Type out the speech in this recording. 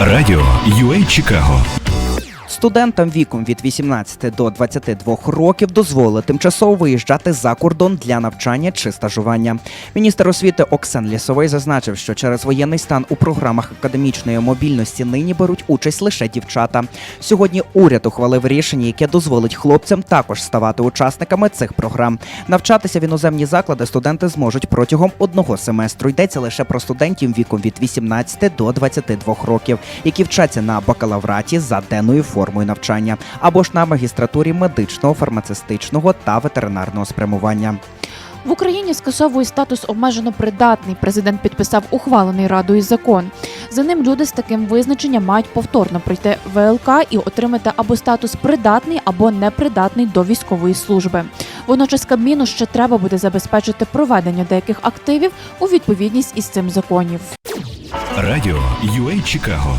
Радіо UA Чикаго Студентам віком від 18 до 22 років дозволили тимчасово виїжджати за кордон для навчання чи стажування. Міністр освіти Оксан Лісовий зазначив, що через воєнний стан у програмах академічної мобільності нині беруть участь лише дівчата. Сьогодні уряд ухвалив рішення, яке дозволить хлопцям також ставати учасниками цих програм. Навчатися в іноземні заклади студенти зможуть протягом одного семестру. Йдеться лише про студентів віком від 18 до 22 років, які вчаться на бакалавраті за денною формою навчання або ж на магістратурі медичного, фармацевтичного та ветеринарного спрямування. В Україні скасовує статус обмежено придатний. Президент підписав ухвалений радою закон. За ним люди з таким визначенням мають повторно пройти ВЛК і отримати або статус придатний, або непридатний до військової служби. Водночас Кабміну ще треба буде забезпечити проведення деяких активів у відповідність із цим законів. Радіо UA Чикаго